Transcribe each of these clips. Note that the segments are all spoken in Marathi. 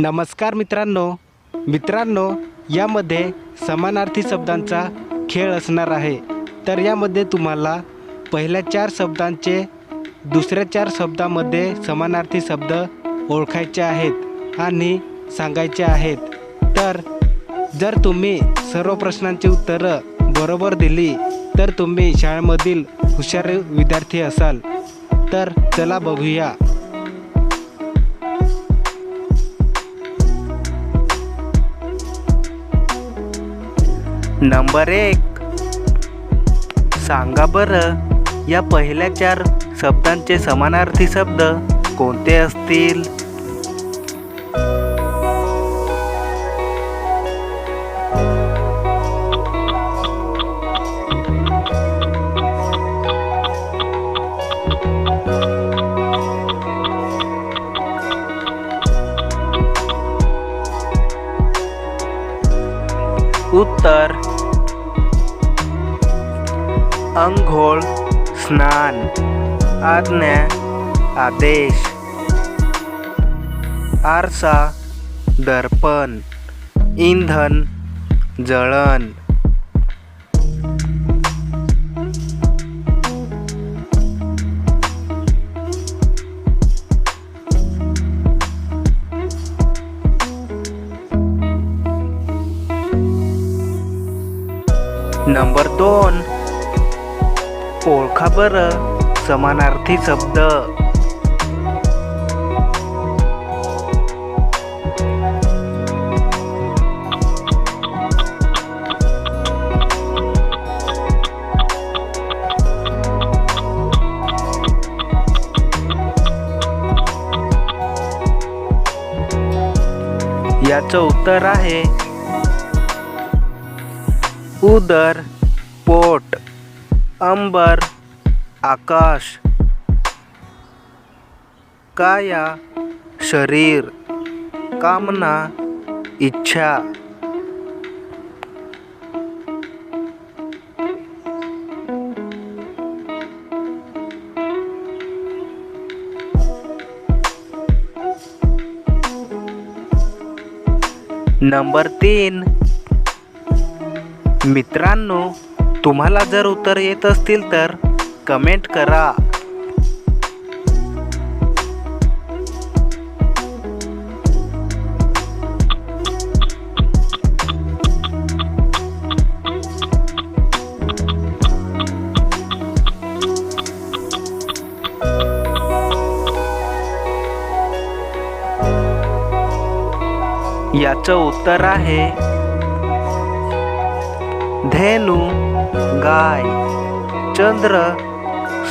नमस्कार मित्रांनो. मित्रांनो यामध्ये समानार्थी शब्दांचा खेळ असणार आहे. तर यामध्ये तुम्हाला पहिल्या चार शब्दांचे दुसऱ्या चार शब्दामध्ये समानार्थी शब्द ओळखायचे आहेत आणि सांगायचे आहेत. तर जर तुम्ही सर्व प्रश्नांची उत्तरं बरोबर दिली तर तुम्ही शाळेमधील हुशार विद्यार्थी असाल. तर चला बघूया. नंबर एक. सांगा बरं या पहिल्या चार शब्दांचे समानार्थी शब्द कोणते असतील? उत्तर. अंघोळ स्नान आज्ञा आदेश. आरसा दर्पण इंधन जळण. नंबर दोन. ओळखा बरं समानार्थी शब्द. याचं उत्तर आहे उदर पोट अंबर आकाश काया शरीर कामना इच्छा. नंबर तीन मित्रांनो तुम्हाला जर उत्तर येत असतील तर कमेंट करा. याचं उत्तर आहे धेनू गाय चंद्र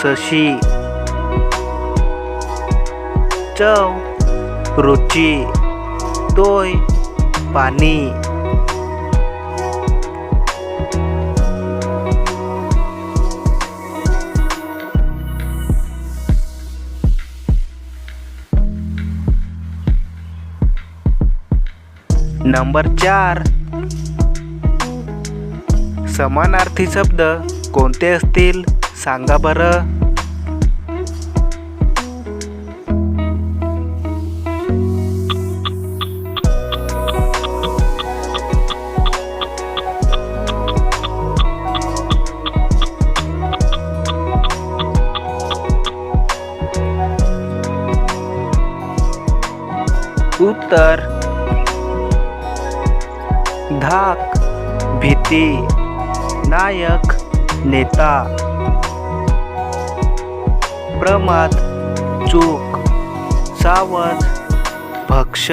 शशी चव रुची तोय पाणी. नंबर चार. समानार्थी शब्द कोणते असतील? सांगा बरं. उत्तर. धाक भीती. नायक नेता. प्रमाद चूक सावध भक्ष.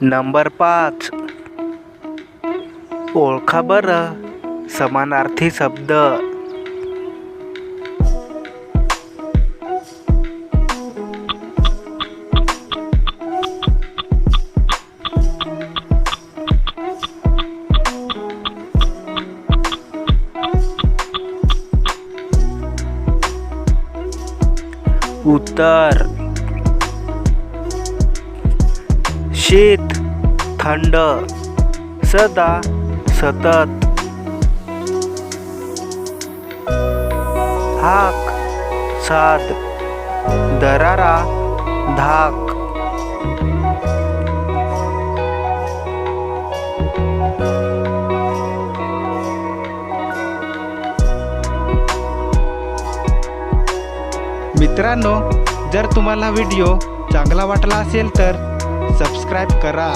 नंबर पाच. ओळखा बरं समानार्थी शब्द. उत्तर शीत थंड. सदा सतत. हाक साद दरारा धाक. मित्रांनो जर तुम्हाला व्हिडिओ चांगला वाटला असेल तर सबस्क्राईब करा.